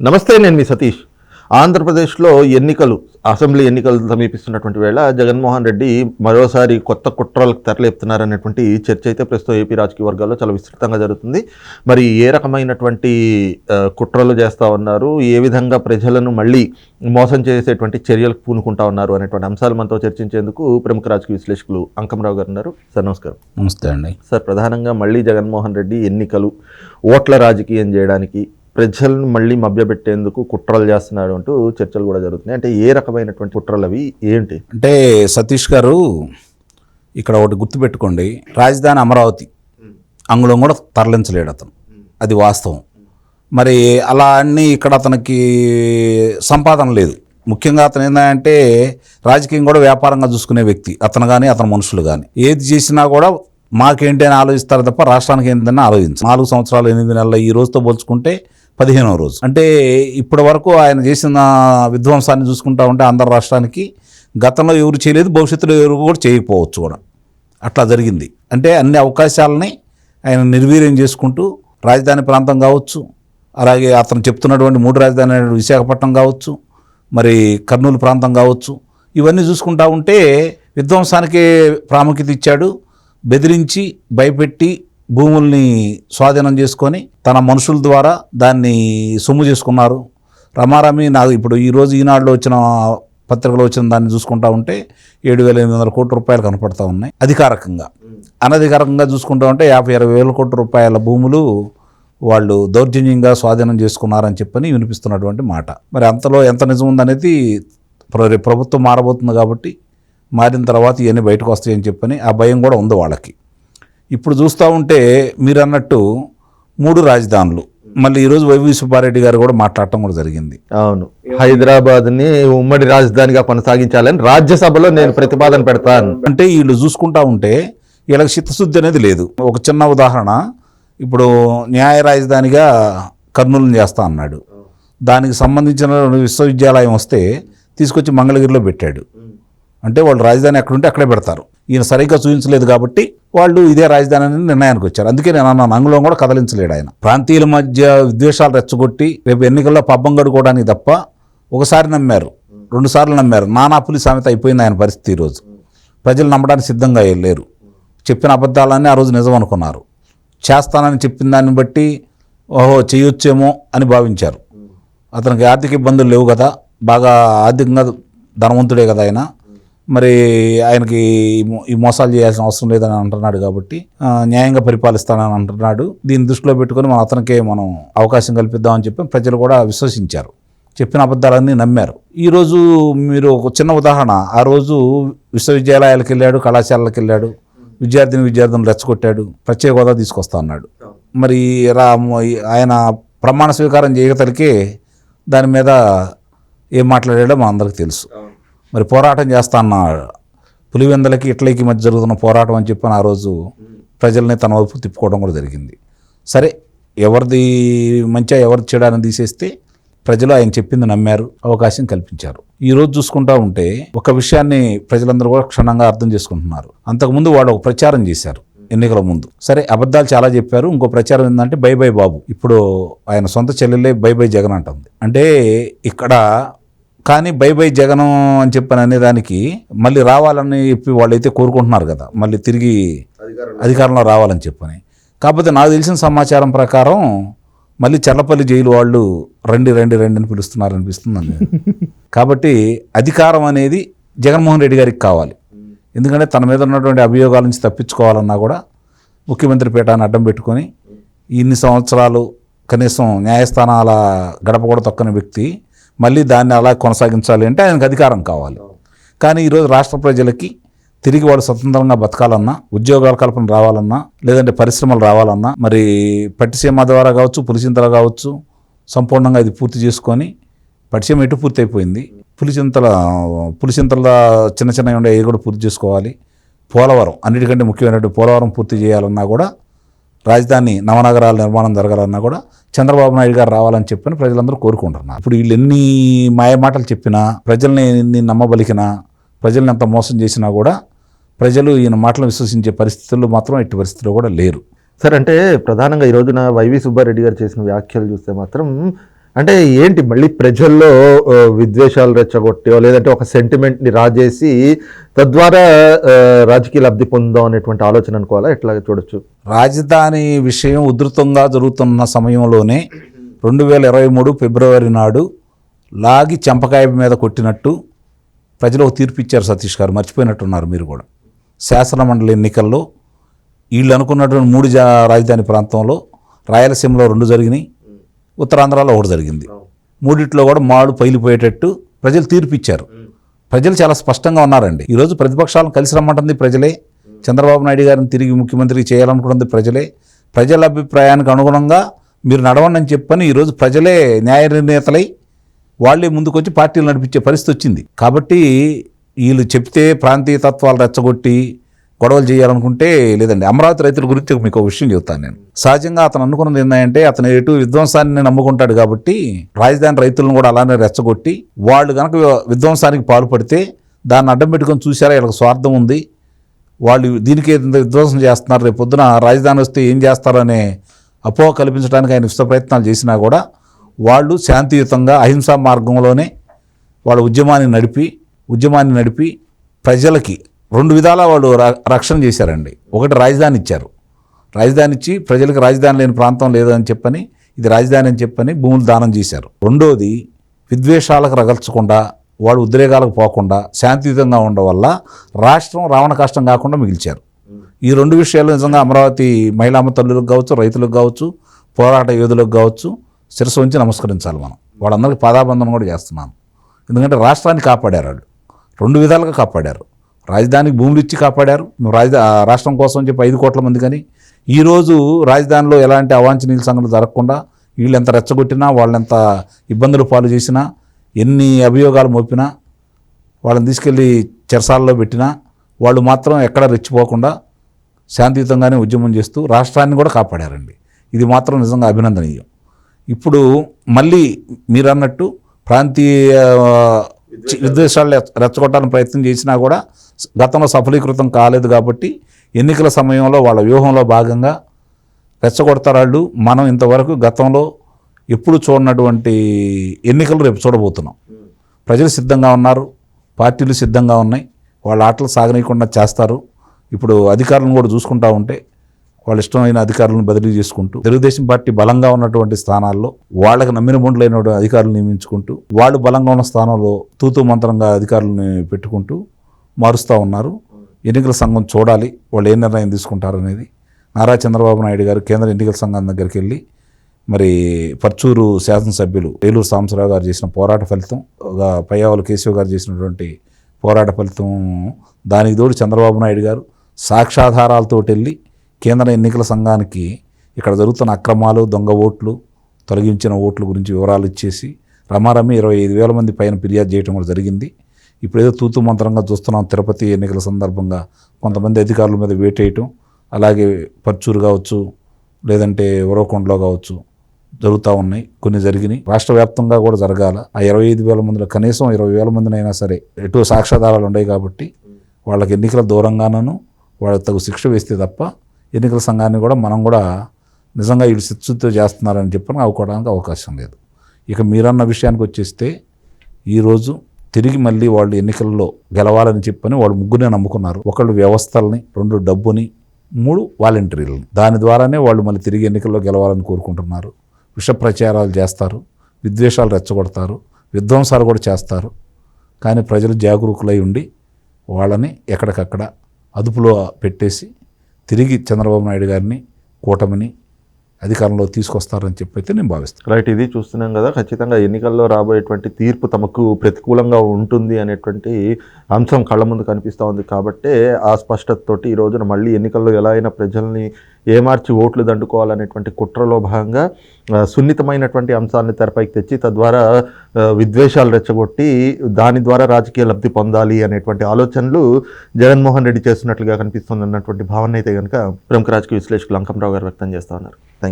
నమస్తే నేను మీ సతీష్. ఆంధ్రప్రదేశ్లో ఎన్నికలు అసెంబ్లీ ఎన్నికలు సమీపిస్తున్నటువంటి వేళ జగన్మోహన్ రెడ్డి మరోసారి కొత్త కుట్రలకు తెరలేపుతున్నారనేటువంటి చర్చ అయితే ప్రస్తుతం ఏపీ రాజకీయ వర్గాల్లో చాలా విస్తృతంగా జరుగుతుంది. మరి ఏ రకమైనటువంటి కుట్రలు చేస్తూ ఉన్నారు? ఏ విధంగా ప్రజలను మళ్ళీ మోసం చేసేటువంటి చర్యలకు పూనుకుంటా ఉన్నారు అనేటువంటి అంశాలు మనతో చర్చించేందుకు ప్రముఖ రాజకీయ విశ్లేషకులు అంకమరావు గారు ఉన్నారు. సార్ నమస్కారం. నమస్తే అండి. సార్ ప్రధానంగా మళ్ళీ జగన్మోహన్ రెడ్డి ఎన్నికలు ఓట్ల రాజకీయం చేయడానికి ప్రజలను మళ్ళీ మభ్యపెట్టేందుకు కుట్రలు చేస్తున్నారు అంటూ చర్చలు కూడా జరుగుతున్నాయి. అంటే ఏ రకమైనటువంటి కుట్రలు అవి? ఏంటి? అంటే సతీష్ గారు ఇక్కడ ఒకటి గుర్తుపెట్టుకోండి. రాజధాని అమరావతి అంగుళం కూడా తరలించలేడు అతను. అది వాస్తవం. మరి అలా అన్నీ ఇక్కడ అతనికి సంపాదన లేదు. ముఖ్యంగా అతను ఏంటంటే రాజకీయం కూడా వ్యాపారంగా చూసుకునే వ్యక్తి. అతను కానీ అతని మనుషులు కానీ ఏది చేసినా కూడా మాకేంటి అని ఆలోచిస్తారు తప్ప రాష్ట్రానికి ఏంటని ఆలోచించు నాలుగు సంవత్సరాలు ఎనిమిది నెలల ఈ రోజుతో పోల్చుకుంటే పదిహేనవ రోజు. అంటే ఇప్పటి వరకు ఆయన చేసిన విధ్వంసాన్ని చూసుకుంటా ఉంటే ఆంధ్ర రాష్ట్రానికి గతంలో ఎవరు చేయలేదు భవిష్యత్తులో ఎవరు కూడా చేయకపోవచ్చు కూడా. అట్లా జరిగింది. అంటే అన్ని అవకాశాలని ఆయన నిర్వీర్యం చేసుకుంటూ రాజధాని ప్రాంతం కావచ్చు అలాగే అతను చెప్తున్నటువంటి మూడు రాజధాని విశాఖపట్నం కావచ్చు మరి కర్నూలు ప్రాంతం కావచ్చు ఇవన్నీ చూసుకుంటా ఉంటే విధ్వంసానికి ప్రాముఖ్యత ఇచ్చాడు బెదిరించి భయపెట్టి భూముల్ని స్వాధీనం చేసుకొని తన మనుషుల ద్వారా దాన్ని సొమ్ము చేసుకున్నారు. రమారమి నాకు ఇప్పుడు ఈరోజు ఈనాడులో వచ్చిన పత్రికలో వచ్చిన దాన్ని చూసుకుంటా ఉంటే ఏడు వేల ఎనిమిది వందల కోట్ల రూపాయలు కనపడతా ఉన్నాయి అధికారికంగా. అనధికారికంగా చూసుకుంటా ఉంటే యాభై ఇరవై వేల కోట్ల రూపాయల భూములు వాళ్ళు దౌర్జన్యంగా స్వాధీనం చేసుకున్నారని చెప్పని వినిపిస్తున్నటువంటి మాట. మరి అంతలో ఎంత నిజం ఉందనేది ప్రభుత్వం మారబోతుంది కాబట్టి మారిన తర్వాత ఇవన్నీ బయటకు వస్తాయని చెప్పని ఆ భయం కూడా ఉంది వాళ్ళకి. ఇప్పుడు చూస్తూ ఉంటే మీరు అన్నట్టు మూడు రాజధానులు. మళ్ళీ ఈరోజు వైవి సుబ్బారెడ్డి గారు కూడా మాట్లాడటం కూడా జరిగింది. అవును. హైదరాబాద్ని ఉమ్మడి రాజధానిగా కొనసాగించాలని రాజ్యసభలో నేను ప్రతిపాదన పెడతాను. అంటే వీళ్ళు చూసుకుంటా ఉంటే వీళ్ళకి చిత్తశుద్ధి అనేది లేదు. ఒక చిన్న ఉదాహరణ ఇప్పుడు న్యాయ రాజధానిగా కర్నూలు చేస్తా అన్నాడు. దానికి సంబంధించిన విశ్వవిద్యాలయం వస్తే తీసుకొచ్చి మంగళగిరిలో పెట్టాడు. అంటే వాళ్ళు రాజధాని ఎక్కడుంటే అక్కడే పెడతారు. ఈయన సరిగ్గా చూపించలేదు కాబట్టి వాళ్ళు ఇదే రాజధాని అని నిర్ణయానికి వచ్చారు. అందుకే నేను అన్నాను అంగుళం కూడా కదలించలేడు ఆయన. ప్రాంతీయుల మధ్య విద్వేషాలు రెచ్చగొట్టి రేపు ఎన్నికల్లో పబ్బం గడుకోవడానికి తప్ప ఒకసారి నమ్మారు రెండుసార్లు నమ్మారు. నానాపులి సామెత అయిపోయింది ఆయన పరిస్థితి ఈరోజు ప్రజలు నమ్మడానికి సిద్ధంగా లేరు. చెప్పిన అబద్ధాలన్నీ ఆ రోజు నిజం అనుకున్నారు. చేస్తానని చెప్పిన దాన్ని బట్టి ఓహో చేయొచ్చేమో అని భావించారు. అతనికి ఆర్థిక ఇబ్బందులు లేవు కదా బాగా ఆర్థికంగా ధనవంతుడే కదా ఆయన. మరి ఆయనకి ఈ మోసాలు చేయాల్సిన అవసరం లేదని అంటున్నాడు కాబట్టి న్యాయంగా పరిపాలిస్తానని అంటున్నాడు. దీన్ని దృష్టిలో పెట్టుకొని మనం అతనికే మనం అవకాశం కల్పిద్దామని చెప్పి ప్రజలు కూడా విశ్వసించారు. చెప్పిన అబద్ధాలన్నీ నమ్మారు. ఈరోజు మీరు ఒక చిన్న ఉదాహరణ. ఆ రోజు విశ్వవిద్యాలయాలకు వెళ్ళాడు కళాశాలలకు వెళ్ళాడు విద్యార్థిని విద్యార్థులను రెచ్చగొట్టాడు ప్రత్యేక హోదా తీసుకొస్తా అన్నాడు. మరి రా ఆయన ప్రమాణ స్వీకారం చేయగలికే దాని మీద ఏం మాట్లాడాడో మా అందరికి తెలుసు. మరి పోరాటం చేస్తా అన్నాడు పులివెందలకి ఇట్లకి మధ్య జరుగుతున్న పోరాటం అని చెప్పి ఆ రోజు ప్రజల్ని తన వైపు తిప్పుకోవడం కూడా జరిగింది. సరే ఎవరిది మంచిగా ఎవరి చెడాన్ని తీసేస్తే ప్రజలు ఆయన చెప్పింది నమ్మారు అవకాశం కల్పించారు. ఈ రోజు చూసుకుంటా ఉంటే ఒక విషయాన్ని ప్రజలందరూ కూడా క్షుణ్ణంగా అర్థం చేసుకుంటున్నారు. అంతకుముందు వాళ్ళు ఒక ప్రచారం చేశారు ఎన్నికల ముందు. సరే అబద్ధాలు చాలా చెప్పారు. ఇంకో ప్రచారం ఏంటంటే బై బై బాబు ఇప్పుడు ఆయన సొంత చెల్లెలే బై బై జగన్ అంటుంది. అంటే ఇక్కడ కానీ బై బై జగన్ అని చెప్పని అనేదానికి మళ్ళీ రావాలని చెప్పి వాళ్ళైతే కోరుకుంటున్నారు కదా. మళ్ళీ తిరిగి అధికారంలో రావాలని చెప్పని. కాకపోతే నాకు తెలిసిన సమాచారం ప్రకారం మళ్ళీ చల్లపల్లి జైలు వాళ్ళు రండి రండి రండి అని పిలుస్తున్నారు అనిపిస్తుంది కాబట్టి అధికారం అనేది జగన్మోహన్ రెడ్డి గారికి కావాలి. ఎందుకంటే తన మీద ఉన్నటువంటి అభియోగాల నుంచి తప్పించుకోవాలన్నా కూడా ముఖ్యమంత్రి పీఠాన్ని అడ్డం పెట్టుకొని ఇన్ని సంవత్సరాలు కనీసం న్యాయస్థానాల గడప కూడా తొక్కని వ్యక్తి మళ్ళీ దాన్ని అలా కొనసాగించాలి అంటే ఆయనకు అధికారం కావాలి. కానీ ఈరోజు రాష్ట్ర ప్రజలకి తిరిగి వాళ్ళు స్వతంత్రంగా బతకాలన్నా ఉద్యోగాల కల్పన రావాలన్నా లేదంటే పరిశ్రమలు రావాలన్నా మరి పట్టిసీమ ద్వారా కావచ్చు పులిచింతల కావచ్చు సంపూర్ణంగా ఇది పూర్తి చేసుకొని పట్టిసీమ ఎటు పూర్తి అయిపోయింది. పులిచింతల పులిచింతల చిన్న చిన్నవి ఉండే అవి కూడా పూర్తి చేసుకోవాలి. పోలవరం అన్నిటికంటే ముఖ్యమైనటువంటి పోలవరం పూర్తి చేయాలన్నా కూడా రాజధాని నవనగరాల నిర్మాణం జరగాలన్నా కూడా చంద్రబాబు నాయుడు గారు రావాలని చెప్పని ప్రజలందరూ కోరుకుంటున్నారు. ఇప్పుడు వీళ్ళు ఎన్ని మాయమాటలు చెప్పినా ప్రజల్ని ఎన్ని నమ్మబలికినా ప్రజల్ని ఎంత మోసం చేసినా కూడా ప్రజలు ఈయన మాటలు విశ్వసించే పరిస్థితుల్లో మాత్రం ఎట్టి పరిస్థితుల్లో కూడా లేరు. సార్ అంటే ప్రధానంగా ఈ రోజున వైవి సుబ్బారెడ్డి గారు చేసిన వ్యాఖ్యలు చూస్తే మాత్రం అంటే ఏంటి? మళ్ళీ ప్రజల్లో విద్వేషాలు రెచ్చగొట్టో లేదంటే ఒక సెంటిమెంట్ని రాజేసి తద్వారా రాజకీయ లబ్ధి పొందాం అనేటువంటి ఆలోచన అనుకోవాలా? ఎట్లా చూడొచ్చు? రాజధాని విషయం ఉధృతంగా జరుగుతున్న సమయంలోనే రెండు వేల ఇరవై మూడు ఫిబ్రవరి నాడు లాగి చెంపకాయ మీద కొట్టినట్టు ప్రజలు ఒక తీర్పు ఇచ్చారు సతీష్ గారు. మర్చిపోయినట్టున్నారు మీరు కూడా. శాసన మండలి ఎన్నికల్లో వీళ్ళు అనుకున్నటువంటి మూడు జా రాజధాని ప్రాంతంలో రాయలసీమలో రెండు జరిగినాయి. ఉత్తరాంధ్రలో ఒకటి జరిగింది. మూడిట్లో కూడా మాడు పైలిపోయేటట్టు ప్రజలు తీర్పు ఇచ్చారు ప్రజలు చాలా స్పష్టంగా ఉన్నారండి. ఈరోజు ప్రతిపక్షాలను కలిసి రమ్మంటుంది ప్రజలే. చంద్రబాబు నాయుడు గారిని తిరిగి ముఖ్యమంత్రి చేయాలనుకున్నది ప్రజలే. ప్రజల అభిప్రాయానికి అనుగుణంగా మీరు నడవండి అని చెప్పని ఈరోజు ప్రజలే న్యాయ నిర్ణేతలై వాళ్ళే ముందుకొచ్చి పార్టీలు నడిపించే పరిస్థితి వచ్చింది. కాబట్టి వీళ్ళు చెప్తే ప్రాంతీయ తత్వాలు రెచ్చగొట్టి గొడవలు చేయాలనుకుంటే లేదండి. అమరావతి రైతుల గురించి మీకు ఒక విషయం చెబుతాను నేను. సహజంగా అతను అనుకున్నది ఏంటంటే అతను ఎటు విధ్వంసాన్ని నమ్ముకుంటాడు కాబట్టి రాజధాని రైతులను కూడా అలానే రెచ్చగొట్టి వాళ్ళు కనుక విధ్వంసానికి పాల్పడితే దాన్ని అడ్డం పెట్టుకొని చూసారా వీళ్ళకి స్వార్థం ఉంది. వాళ్ళు దీనికి విధ్వంసం చేస్తున్నారు రేపు పొద్దున రాజధాని వస్తే ఏం చేస్తారనే అపోహ కల్పించడానికి ఆయన ఇష్ట ప్రయత్నాలు చేసినా కూడా వాళ్ళు శాంతియుతంగా అహింసా మార్గంలోనే వాళ్ళ ఉద్యమాన్ని నడిపి ఉద్యమాన్ని నడిపి ప్రజలకి రెండు విధాల వాళ్ళు ర- రక్షణ చేశారండి. ఒకటి రాజధాని ఇచ్చారు. రాజధాని ఇచ్చి ప్రజలకు రాజధాని లేని ప్రాంతం లేదని చెప్పని ఇది రాజధాని అని చెప్పని భూములు దానం చేశారు. రెండోది విద్వేషాలకు రగల్చకుండా వాడు ఉద్రేకాలకు పోకుండా శాంతియుతంగా ఉండడం వల్ల రాష్ట్రం రావణ కష్టం కాకుండా మిగిల్చారు. ఈ రెండు విషయాలు నిజంగా అమరావతి మహిళామ తల్లులకు కావచ్చు రైతులకు కావచ్చు పోరాట యోధులకు కావచ్చు శిరస్సు ఉంచి నమస్కరించాలి మనం. వాళ్ళందరికీ పాదాబంధనం కూడా చేస్తున్నాను. ఎందుకంటే రాష్ట్రాన్ని కాపాడారు వాళ్ళు. రెండు విధాలుగా కాపాడారు. రాజధానికి భూములు ఇచ్చి కాపాడారు. రాజధా రాష్ట్రం కోసం అని చెప్పి ఐదు కోట్ల మంది కానీ ఈరోజు రాజధానిలో ఎలాంటి అవాంఛనీయ సంఘటనలు జరగకుండా వీళ్ళు ఎంత రెచ్చగొట్టినా వాళ్ళెంత ఇబ్బందులు పాలు చేసినా ఎన్ని అభియోగాలు మోపినా వాళ్ళని తీసుకెళ్ళి చెరసాలలో పెట్టినా వాళ్ళు మాత్రం ఎక్కడ రెచ్చిపోకుండా శాంతియుతంగానే ఉద్యమం చేస్తూ రాష్ట్రాన్ని కూడా కాపాడారండి. ఇది మాత్రం నిజంగా అభినందనీయం. ఇప్పుడు మళ్ళీ మీరు అన్నట్టు ప్రాంతీయ విద్వేషాలు రెచ్చగొట్టాలని ప్రయత్నం చేసినా కూడా గతంలో సఫలీకృతం కాలేదు కాబట్టి ఎన్నికల సమయంలో వాళ్ళ వ్యూహంలో భాగంగా రెచ్చగొడతారు వాళ్ళు మనం ఇంతవరకు గతంలో ఎప్పుడు చూడనటువంటి ఎన్నికలు రేపు చూడబోతున్నాం. ప్రజలు సిద్ధంగా ఉన్నారు పార్టీలు సిద్ధంగా ఉన్నాయి వాళ్ళ ఆటలు సాగనీయకుండా చేస్తారు. ఇప్పుడు అధికారులను కూడా చూసుకుంటా ఉంటే వాళ్ళ ఇష్టమైన అధికారులను బదిలీ చేసుకుంటూ తెలుగుదేశం పార్టీ బలంగా ఉన్నటువంటి స్థానాల్లో వాళ్ళకి నమ్మిన బొండ్లైన అధికారులు నియమించుకుంటూ వాళ్ళు బలంగా ఉన్న స్థానంలో తూతూ మంత్రంగా అధికారులను పెట్టుకుంటూ మారుస్తూ ఉన్నారు. ఎన్నికల సంఘం చూడాలి వాళ్ళు ఏ నిర్ణయం తీసుకుంటారనేది. నారా చంద్రబాబు నాయుడు గారు కేంద్ర ఎన్నికల సంఘం దగ్గరికి వెళ్ళి మరి పర్చూరు శాసనసభ్యులు ఏలూరు సాంబశివరావు గారు చేసిన పోరాట ఫలితం ఒక కేశవ్ గారు చేసినటువంటి పోరాట ఫలితం దానికి తోడు చంద్రబాబు నాయుడు గారు సాక్ష్యాధారాలతో వెళ్ళి కేంద్ర ఎన్నికల సంఘానికి ఇక్కడ జరుగుతున్న అక్రమాలు దొంగ ఓట్లు తొలగించిన ఓట్ల గురించి వివరాలు ఇచ్చేసి రమారమి ఇరవై ఐదు వేల మంది పైన ఫిర్యాదు చేయడం కూడా జరిగింది. ఇప్పుడు ఏదో తూతు మంత్రంగా చూస్తున్నాం తిరుపతి ఎన్నికల సందర్భంగా. కొంతమంది అధికారుల మీద వేటేయటం అలాగే పర్చూరు కావచ్చు లేదంటే ఉరవకొండలో కావచ్చు జరుగుతూ ఉన్నాయి. కొన్ని జరిగినాయి. రాష్ట్ర వ్యాప్తంగా కూడా జరగాల. ఆ ఇరవై ఐదు వేల మందిలో కనీసం ఇరవై వేల మందినైనా సరే ఎటు సాక్ష్యాధారాలు ఉన్నాయి కాబట్టి వాళ్ళకి ఎన్నికల దూరంగానూ వాళ్ళకి తగు శిక్ష వేస్తే తప్ప ఎన్నికల సంఘాన్ని కూడా మనం కూడా నిజంగా వీళ్ళు చిత్తుతో చేస్తున్నారని చెప్పని అవ్వుకోవడానికి అవకాశం లేదు. ఇక మీరన్న విషయానికి వచ్చేస్తే ఈరోజు తిరిగి మళ్ళీ వాళ్ళు ఎన్నికల్లో గెలవాలని చెప్పని వాళ్ళు ముగ్గురే నమ్ముకున్నారు. ఒకళ్ళు వ్యవస్థల్ని రెండు డబ్బుని మూడు వాలంటీర్లని. దాని ద్వారానే వాళ్ళు మళ్ళీ తిరిగి ఎన్నికల్లో గెలవాలని కోరుకుంటున్నారు. విష ప్రచారాలు చేస్తారు విద్వేషాలు రెచ్చగొడతారు విధ్వంసాలు కూడా చేస్తారు. కానీ ప్రజలు జాగరూకులై ఉండి వాళ్ళని ఎక్కడికక్కడ అదుపులో పెట్టేసి తిరిగి చంద్రబాబు నాయుడు గారిని కూటమిని అధికారంలో తీసుకొస్తారని చెప్పి అయితే నేను భావిస్తాను రైట్ ఇది చూస్తున్నాం కదా ఖచ్చితంగా ఎన్నికల్లో రాబోయేటువంటి తీర్పు తమకు ప్రతికూలంగా ఉంటుంది అనేటువంటి అంశం కళ్ళ ముందు కనిపిస్తూ ఉంది. కాబట్టే ఆ స్పష్టతతోటి ఈ రోజున మళ్ళీ ఎన్నికల్లో ఎలా అయినా ప్రజల్ని ఏమార్చి ఓట్లు దండుకోవాలనేటువంటి కుట్రలో భాగంగా సున్నితమైనటువంటి అంశాలను తెరపైకి తెచ్చి తద్వారా విద్వేషాలు రెచ్చగొట్టి దాని ద్వారా రాజకీయ లబ్ధి పొందాలి అనేటువంటి ఆలోచనలు జగన్మోహన్ రెడ్డి చేస్తున్నట్లుగా కనిపిస్తుంది అన్నటువంటి భావన అయితే కనుక ప్రముఖ రాజకీయ విశ్లేషకులు అంకంరావు గారు వ్యక్తం చేస్తూ ఉన్నారు. Thank you